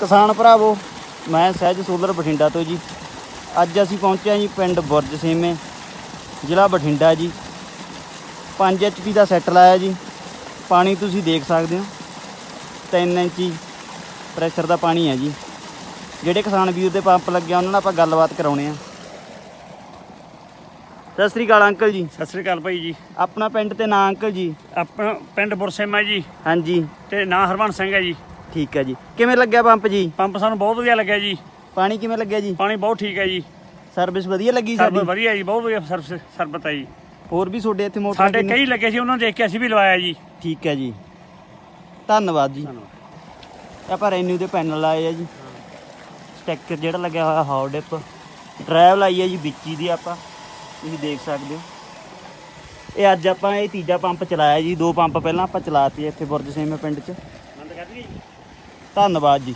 ਕਿਸਾਨ ਭਰਾਵੋ ਮੈਂ ਸਹਿਜ ਸੋਲਰ ਬਠਿੰਡਾ ਤੋਂ ਜੀ। ਅੱਜ ਅਸੀਂ ਪਹੁੰਚੇ ਹਾਂ ਜੀ ਪਿੰਡ ਬੁਰਜ ਸੇਮੇ ਜ਼ਿਲ੍ਹਾ ਬਠਿੰਡਾ ਜੀ। 5 ਐਚਪੀ ਦਾ ਸੈੱਟ ਲਾਇਆ ਜੀ। ਪਾਣੀ ਤੁਸੀਂ ਦੇਖ ਸਕਦੇ ਹੋ। 3 ਇੰਚੀ ਪ੍ਰੈਸ਼ਰ ਦਾ ਪਾਣੀ ਹੈ ਜੀ। ਜਿਹੜੇ ਕਿਸਾਨ ਵੀਰ ਦੇ ਪੰਪ ਲੱਗਿਆ ਉਹਨਾਂ ਨਾਲ ਆਪਾਂ ਗੱਲਬਾਤ ਕਰਾਉਣੇ ਆ। ਸਤਿ ਸ੍ਰੀ ਅਕਾਲ ਅੰਕਲ ਜੀ। ਸਤਿ ਸ੍ਰੀ ਅਕਾਲ ਭਾਈ ਜੀ। ਆਪਣਾ ਪਿੰਡ ਤੇ ਨਾਂ ਅੰਕਲ ਜੀ। ਆਪਣਾ ਪਿੰਡ ਬੁਰਸੇਮਾ ਜੀ। ਹਾਂਜੀ। ਤੇ ਨਾਂ ਹਰਵੰਸ ਸਿੰਘ ਹੈ ਜੀ। ਠੀਕ ਹੈ ਜੀ। ਕਿਵੇਂ ਲੱਗਿਆ ਪੰਪ ਜੀ? ਪੰਪ ਸਾਨੂੰ ਬਹੁਤ ਵਧੀਆ ਲੱਗਿਆ ਜੀ। ਪਾਣੀ ਕਿਵੇਂ ਲੱਗਿਆ ਜੀ? ਪਾਣੀ ਬਹੁਤ ਠੀਕ ਹੈ ਜੀ। ਸਰਵਿਸ ਵਧੀਆ ਲੱਗੀ ਸਰਵਿਸ ਸਾਡੀ? ਵਧੀਆ ਜੀ ਬਹੁਤ ਵਧੀਆ ਸਰਵਿਸ ਸਰਬਤ ਹੈ ਜੀ। ਹੋਰ ਵੀ ਤੁਹਾਡੇ ਇੱਥੇ ਮੋਟਰ ਸਾਡੇ ਕਈ ਲੱਗੇ ਸੀ ਉਹਨਾਂ ਨੂੰ ਦੇਖ ਕੇ ਅਸੀਂ ਵੀ ਲਵਾਇਆ ਜੀ। ਠੀਕ ਹੈ ਜੀ। ਧੰਨਵਾਦ ਜੀ। ਆਪਾਂ ਰੈਨਿਊ ਦੇ ਪੈਨਲ ਲਾਏ ਆ ਜੀ। ਸਟੈਕਰ ਜਿਹੜਾ ਲੱਗਿਆ ਹੋਇਆ ਹੌਟ ਡਿਪ ਡਰਾਈਵ ਲਾਈ ਹੈ ਜੀ ਵਿੱਚੀ ਦੀ ਆਪਾਂ। ਤੁਸੀਂ ਦੇਖ ਸਕਦੇ ਹੋ। ਇਹ ਅੱਜ ਆਪਾਂ ਇਹ ਤੀਜਾ ਪੰਪ ਚਲਾਇਆ ਜੀ। ਦੋ ਪੰਪ ਪਹਿਲਾਂ ਆਪਾਂ ਚਲਾਤੇ ਇੱਥੇ ਬੁਰਜ ਸੇਮੇ ਪਿੰਡ 'ਚ। ਬੰਦ ਕਰ ਦਈਏ ਜੀ। ਧੰਨਵਾਦ ਜੀ।